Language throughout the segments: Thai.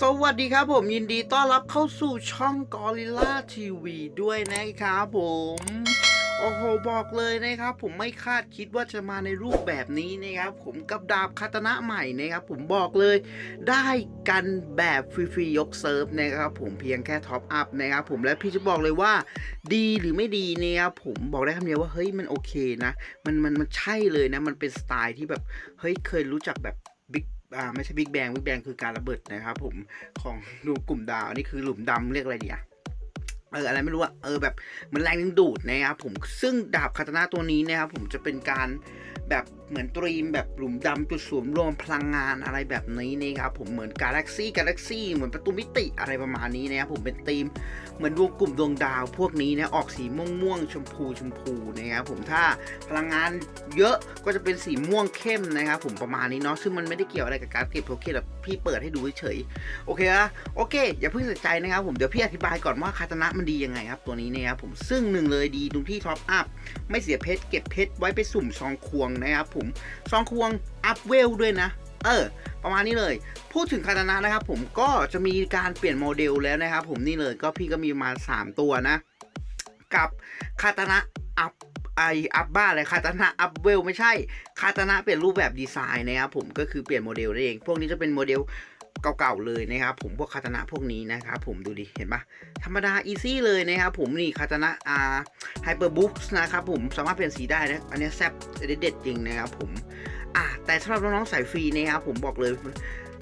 สวัสดีครับผมยินดีต้อนรับเข้าสู่ช่อง Gorilla TV ด้วยนะครับผมโอ้โหบอกเลยนะครับ ผมไม่คาดคิดว่าจะมาในรูปแบบนี้นะครับ ผมกับดาบคาตนะใหม่นะครับ ผมบอกเลยได้กันแบบฟรีๆยกเซิร์ฟนะครับ ผมเพียงแค่ท็อปอัพนะครับ ผมและพี่จะบอกเลยว่า ดีหรือไม่ดีนะครับผมบอกได้คำเดียวว่าเฮ้ยมันโอเคนะ มันมันมันใช่เลยนะ มันเป็นสไตล์ที่แบบเฮ้ยเคยรู้จักแบบ อ่าไม่ใช่บิ๊กแบงบิ๊กแบงคือการระเบิดนะครับผมของดูกลุ่มดาวนี่คือหลุมดำเรียกอะไรดีอะเอออะไรไม่รู้อะเออแบบเหมือนแรงดึงดูดนะครับผมซึ่งดาบคาตานาตัวนี้นะครับผมจะเป็นการแบบเหมือนตรีมแบบหลุมดำจุดสวมรวมพลังงานอะไรแบบนี้นะครับผมเหมือนกาแล็กซี่กาแล็กซี่เหมือนประตูมิติอะไรประมาณนี้นะครับผมเป็นธีมเหมือนดวงกลุ่มดวงดาวพวกนี้นะออกสีม่วงม่วงชมพูชมพูนะครับผมถ้าพลังงานเยอะก็จะเป็นสีม่วงเข้มนะครับผมประมาณนี้เนาะซึ่งมันไม่ได้เกี่ยวอะไรกับการเก็บโทเค็นหรอกพี่เปิดให้ดูเฉยๆโอเคอะโอเค อย่าเพิ่งใส่ใจนะครับผมเดี๋ยวพี่อธิบายก่อนว่าคาตานะมันดียังไงครับตัวนี้นะครับผมซึ่งหนึ่งเลยดีตรงที่ท็อปอัพไม่เสียเพชรเก็บเพชรไว้ไปสุ่มซองควงนะครับผมซองควงอัพเวลด้วยนะ เออ ประมาณนี้เลย พูดถึงคาตานะนะครับผมก็จะมีการเปลี่ยนโมเดลแล้วนะครับผมนี่เลยก็พี่ก็มีมา 3 ตัวนะ กับคาตานะอัพไออัพบ้าอะไรคาตานะอัพเวลไม่ใช่คาตานะเปลี่ยนรูปแบบดีไซน์นะครับผมก็คือเปลี่ยนโมเดลนั่นเอง พวกนี้จะเป็นโมเดล เก่าๆเลยนะครับผมพวกคาตานะพวกนี้นะครับผมดูดิเห็นปะธรรมดาอีซี่เลยนะครับผมนี่คาตานะอาไฮเปอร์บุ๊กนะครับผมสามารถเปลี่ยนสีได้นะอันนี้แซ่บเด็ดๆจริงนะครับผมอะแต่สำหรับน้องๆสายฟรีนะครับผมบอกเลย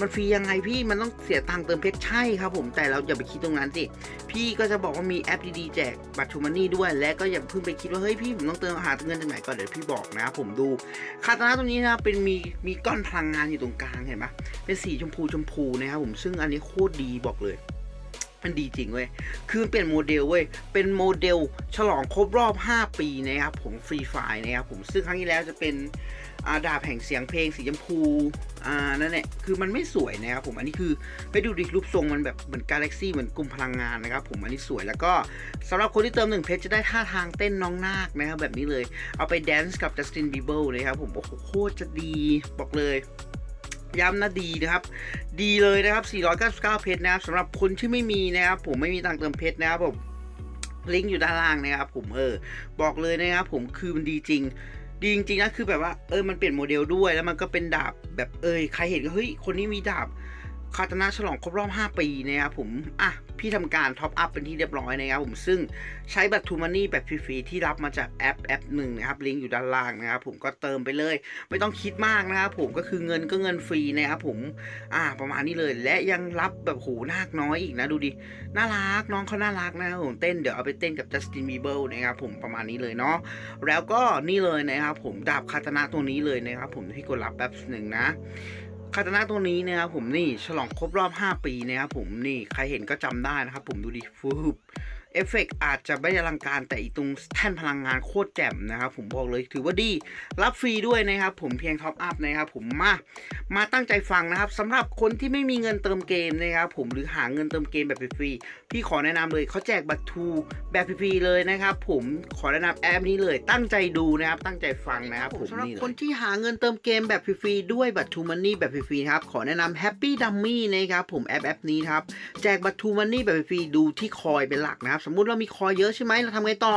มันฟรียังไงพี่มันต้องเสียตังค์เติมเพชรใช่ครับผมแต่เราอย่าไปคิดตรงนั้นสิ พี่ก็จะบอกว่ามีแอปดีๆแจกบัตรทูมันนี่ด้วย และก็อย่าเพิ่งไปคิดว่าเฮ้ยพี่ผมต้องเติมหาเงินจากไหนก่อนเดี๋ยวพี่บอกนะครับผมดูคาตานะตรงนี้นะเป็นมีมีก้อนพลังงานอยู่ตรงกลางเห็นปะเป็นสีชมพูชมพูนะครับผมซึ่งอันนี้โคตรดีบอกเลยมันดีจริงเว้ย คือเปลี่ยนโมเดลเว้ย เป็นโมเดลฉลองครบรอบ 5 ปีนะครับผมฟรีไฟนะครับผม ซึ่งครั้งที่แล้วจะเป็น ดาบแห่งเสียงเพลงสีชมพูอ่านั่นแหละคือมันไม่สวยนะครับผมอันนี้คือไปดูดิรูปทรงมันแบบเหมือนกาแล็กซี่เหมือนกลุ่มพลังงานนะครับผมอันนี้สวยแล้วก็สำหรับคนที่เติมหนึ่งเพชรจะได้ท่าทางเต้นน้องนาคนะครับแบบนี้เลยเอาไปแดนซ์กับจัสตินบีเบิลนะครับผมโอ้โหโคตรจะดีบอกเลยย้ำนะดีนะครับ ดีเลยนะครับ 499 เพชรนะครับสำหรับคนที่ไม่มีนะครับ ผมไม่มีตังเติมเพชรนะครับผมลิงก์อยู่ด้านล่างนะครับผมเออบอกเลยนะครับผมคือมันดีจริง ดีจริงๆนะคือแบบว่าเออมันเปลี่ยนโมเดลด้วยแล้วมันก็เป็นดาบแบบเออใครเห็นก็เฮ้ยคนนี้มีดาบ คาตานะฉลองครบรอบ 5 ปีนะครับผม อะ พี่ทำการท็อปอัพเป็นที่เรียบร้อยนะครับผม ซึ่งใช้บัตรทูมันนี่แบบฟรีๆที่รับมาจากแอปแอปหนึ่งนะครับ ลิงก์อยู่ด้านล่างนะครับผม ก็เติมไปเลย ไม่ต้องคิดมากนะครับผม ก็คือเงินก็เงินฟรีนะครับผม อ่า ประมาณนี้เลย และยังรับแบบโหนาคน้อยอีกนะดูดิ น่ารักน้องเขาน่ารักนะครับผม เต้นเดี๋ยวเอาไปเต้นกับจัสตินบีเบิลนะครับผม ประมาณนี้เลยเนาะ แล้วก็นี่เลยนะครับผม ดาบคาตานะตัวนี้เลยนะครับผมที่กดรับแป๊บหนึ่งนะ คาตานะตัวนี้นะครับผมนี่ฉลองครบรอบ 5 ปีนะครับผมนี่ใครเห็นก็จำได้นะครับผมดูดิฟูบ เอฟเฟกต์อาจจะไม่อลังการแต่อีตรงแท่นพลังงานโคตรแจ่มนะครับ ผมบอกเลยถือว่าดี รับฟรีด้วยนะครับ ผมเพียงท็อปอัพนะครับ ผมมามาตั้งใจฟังนะครับสำหรับคนที่ไม่มีเงินเติมเกมนะครับ ผมหรือหาเงินเติมเกมแบบฟรีๆพี่ขอแนะนำเลยเขาแจกบัตรทูแบบฟรีๆเลยนะครับ ผมขอแนะนำแอปนี้เลย ตั้งใจดูนะครับ ตั้งใจฟังนะครับผมสำหรับคนที่หาเงินเติมเกมแบบฟรีๆด้วยบัตรทูมันนี่แบบฟรีๆนะครับขอแนะนำ Happy Dummy นะครับผมแอปแอปนี้ครับแจกบัตรทูมันนี่แบบฟรีๆดูที่คอยเป็นหลักนะครับสมมุติเรามีคอยเยอะใช่ไหมเราทำไงต่อ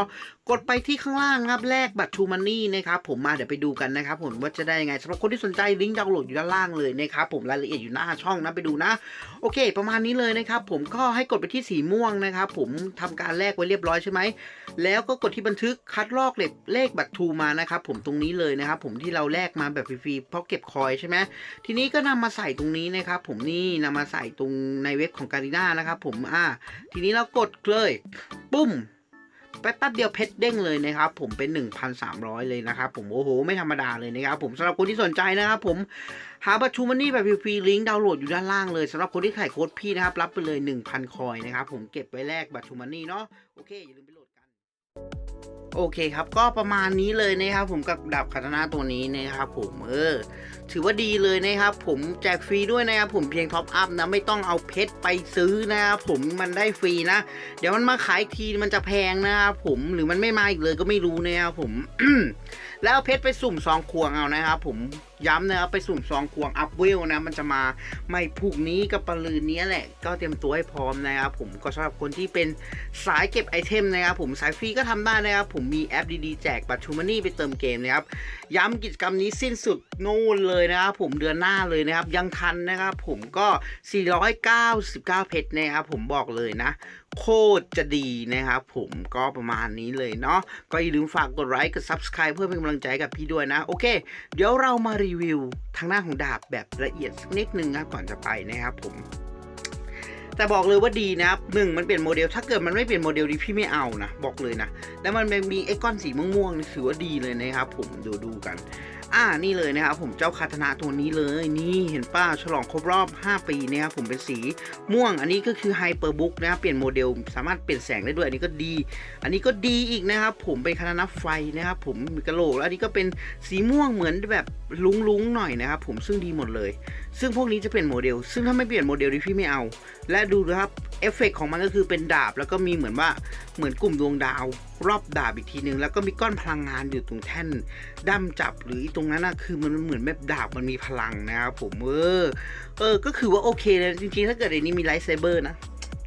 กดไปที่ข้างล่างครับแลกบัตรทูมันนี่นะครับผมมาเดี๋ยวไปดูกันนะครับผมว่าจะได้ยังไงสำหรับคนที่สนใจลิงก์ดาวน์โหลดอยู่ด้านล่างเลยนะครับผมรายละเอียดอยู่หน้าช่องนะไปดูนะ โอเค ประมาณนี้เลยนะครับผมก็ให้กดไปที่สีม่วงนะครับผมทำการแลกไว้เรียบร้อยใช่ไหมแล้วก็กดที่บันทึกคัดลอกเลขเลขบัตรทูมานะครับผมตรงนี้เลยนะครับผมที่เราแลกมาแบบฟรีๆเพราะเก็บคอยใช่ไหมทีนี้ก็นำมาใส่ตรงนี้นะครับผมนี่นำมาใส่ตรงในเว็บของการีน่านะครับผมอ่าทีนี้เรากดเลยปุ้มแป๊บเดียวเพชรเด้งเลยนะครับ ผมเป็น 1,300 เลยนะครับ ผมโอ้โห ไม่ธรรมดาเลยนะครับผมสำหรับคนที่สนใจนะครับผมหาบัตรชูมันนี่แบบฟรีลิงก์ดาวน์โหลดอยู่ด้านล่างเลยสำหรับคนที่ขายโค้ดพี่นะครับ รับไปเลย 1,000 คอยนะครับ ผมเก็บไว้แลกบัตรชูมันนี่เนาะโอเคอย่าลืมไป โอเคครับก็ประมาณนี้เลยนะครับผมกับดาบคาตนาตัวนี้นะครับผมเออถือว่าดีเลยนะครับผมแจกฟรีด้วยนะครับผมเพียงท็อปอัพนะไม่ต้องเอาเพชรไปซื้อนะครับผมมันได้ฟรีนะ เดี๋ยวมันมาขายอีกทีมันจะแพงนะครับผมหรือมันไม่มาอีกเลยก็ไม่รู้นะครับผม แล้วเอาเพชรไปสุ่มซองควงเอานะครับผม ย้ำนะครับไปสุ่มซองควงอัพเวลนะมันจะมาไม่พรุ่งนี้กับปลืนนี้แหละ ก็เตรียมตัวให้พร้อมนะครับผมก็สำหรับคนที่เป็นสายเก็บไอเทมนะครับผมสายฟรีก็ทำได้นะครับผมมีแอปดีๆแจกบัตรชูมานี่ไปเติมเกมนะครับย้ำกิจกรรมนี้สิ้นสุดนู่นเลยนะครับผมเดือนหน้าเลยนะครับยังทันนะครับผมก็ 499 เพชรนะครับผมบอกเลยนะ โคตรจะดีนะครับผมก็ประมาณนี้เลยเนาะก็อย่าลืมฝากกดไลค์กด Subscribe เพื่อเป็นกำลังใจกับพี่ด้วยนะ โอเค เดี๋ยวเรามารีวิวทางหน้าของดาบแบบละเอียดสักนิดนึงนะก่อนจะไปนะครับผมแต่บอกเลยว่าดีนะครับหนึ่งมันเปลี่ยนโมเดล ถ้าเกิดมันไม่เปลี่ยนโมเดลนี้พี่ไม่เอานะ บอกเลยนะ แล้วมันมีไอ้ก้อนสีม่วงๆนี่ถือว่าดีเลยนะครับผมดูดูกัน อ่านี่เลยนะครับผมเจ้าคาตนาตัวนี้เลยนี่เห็นป้าฉลองครบรอบ 5 ปีนะครับผมเป็นสีม่วงอันนี้ก็คือไฮเปอร์บุ๊กนะครับเปลี่ยนโมเดลสามารถเปลี่ยนแสงได้ด้วยอันนี้ก็ดี อันนี้ก็ดีอีกนะครับผมเป็นคาตนาไฟนะครับผมมีกระโหลกแล้วอันนี้ก็เป็นสีม่วงเหมือนแบบลุ้งๆหน่อยนะครับผมซึ่งดีหมดเลย ซึ่งพวกนี้จะเปลี่ยนโมเดล ซึ่งถ้าไม่เปลี่ยนโมเดลนี่พี่ไม่เอา และดูนะครับเอฟเฟกของมันก็คือเป็นดาบ แล้วก็มีเหมือนว่าเหมือนกลุ่มดวงดาว รอบดาบอีกทีนึง แล้วก็มีก้อนพลังงานอยู่ตรงแท่นด้ามจับหรือตรงนั้นนะคือมันเหมือนแบบดาบมันมีพลังนะครับผมเออเออ ก็คือว่าโอเคเลยจริงๆ ถ้าเกิดในนี้มีไลท์เซเบอร์นะ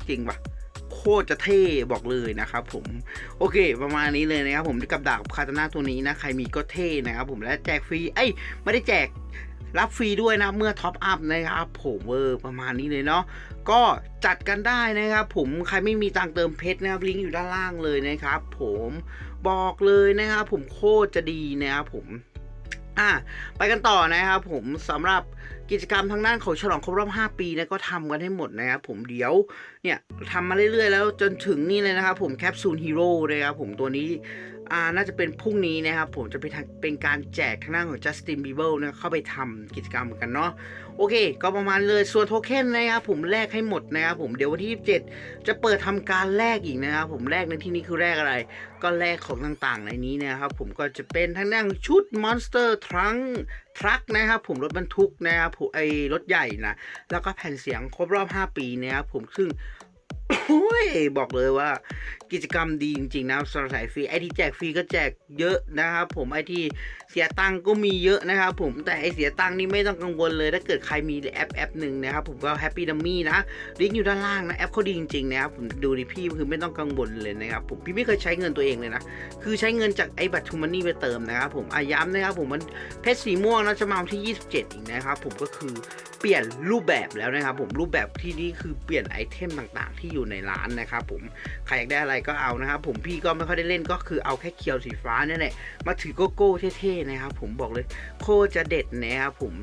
จริงปะโคตรจะเท่บอกเลยนะครับผมโอเค ประมาณนี้เลยนะครับผมกับดาบคาตาน่าตัวนี้นะ ใครมีก็เท่นะครับผมและแจกฟรีเอ้ยไม่ได้แจก รับฟรีด้วยนะเมื่อท็อปอัพนะครับผมเวอร์ประมาณนี้เลยเนาะก็จัดกันได้นะครับ ผมใครไม่มีตังเติมเพชรนะครับลิงก์อยู่ด้านล่างเลยนะครับ ผมบอกเลยนะครับ ผมโคตรจะดีนะครับผมอะไปกันต่อนะครับผมสำหรับกิจกรรมทางด้านของฉลองครบรอบ 5 ปีนะก็ทำกันให้หมดนะครับผมเดี๋ยวเนี่ยทำมาเรื่อยๆ แล้วจนถึงนี่เลยนะครับผมแคปซูลฮีโร่นะครับผมตัวนี้ อ่าน่าจะเป็นพรุ่งนี้นะครับ ผมจะไปทำเป็นการแจกทางหน้าของ Justin Bieber นะเข้าไปทำกิจกรรมกันเนาะโอเค ก็ประมาณเลยส่วนโทเค็นนะครับผมแลกให้หมดนะครับผมเดี๋ยววันที่ 27 จะเปิดทำการแลกอีกนะครับผมแลกในที่นี้คือแลกอะไร ก็แลกของต่างๆในนี้นะครับผมก็จะเป็นทั้งด้านชุด Monster Trunk ทรัคนะครับผมรถบรรทุกนะครับผมไอรถใหญ่นะแล้วก็แผ่นเสียงครบรอบ 5 ปีนะครับผมซึ่ง ยบอกเลยว่า กิจกรรมดีจริงๆนะสำหรับสายฟรีไอที่แจกฟรีก็แจกเยอะนะครับผมไอที่ เสียตังก็มีเยอะนะครับผมแต่ไอเสียตังนี่ไม่ต้องกังวลเลย ถ้าเกิดใครมีแอปแอปหนึ่งนะครับผมก็แฮปปี้ดัมมี่นะลิงก์อยู่ด้านล่างนะแอปเขาดีจริงๆนะครับผมดูดิพี่คือไม่ต้องกังวลเลยนะครับผมพี่ไม่เคยใช้เงินตัวเองเลยนะคือใช้เงินจากไอบัตรทูมันนี่ไปเติมนะครับผมอาย้ำนะครับผมมันเพชรสีม่วงนะจะมาวันที่ 27อีกนะครับผมก็คือเปลี่ยนรูปแบบแล้วนะครับผมรูปแบบที่นี่คือเปลี่ยนไอเทมต่างๆ ที่อยู่ในร้านนะครับผมใครอยากได้อะไรก็เอานะครับผมพี่ก็ไม่ค่อยได้เล่นก็คือเอาแค่เคียวสีฟ้าเนี่ยแหละมาถือโกโก้เท่ๆนะครับผมบอกเลยโคจะเด็ดนะครับผม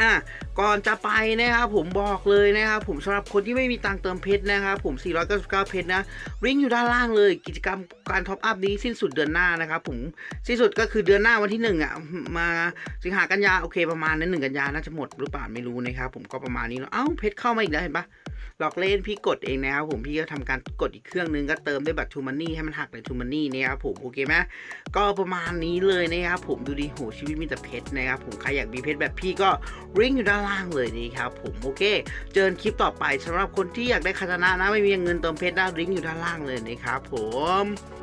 อะก่อนจะไปนะครับผมบอกเลยนะครับผมสำหรับคนที่ไม่มีตังเติมเพชรนะครับผม 499 เพชรนะริงอยู่ด้านล่างเลยกิจกรรม การท็อปอัพนี้สิ้นสุดเดือนหน้านะครับผมสิ้นสุดก็คือเดือนหน้าวันที่หนึ่งอะมาสิงหากันยาโอเคประมาณนั้นหนึ่งกันยาน่าจะหมดหรือเปล่าไม่รู้นะครับผมก็ประมาณนี้เนาะเอ้าเพชรเข้ามาอีกแล้วเห็นปะหลอกเล่นพี่กดเองนะครับผมพี่ก็ทำการกดอีกเครื่องนึงก็เติมด้วยบัตรทูมันนี่ให้มันหักในทูมันนี่นะครับผมโอเคไหมก็ประมาณนี้เลยนะครับผมดูดิโหชีวิตมีแต่เพชรนะครับผมใครอยากมีเพชรแบบพี่ก็ริงอยู่ด้านล่างเลยนี่ครับผมโอเค เจอกันคลิปต่อไปสำหรับคนที่อยากได้คาตานะนะไม่มีเงินเติมเพชรนะริงอยู่ด้านล่างเลยนะครับผม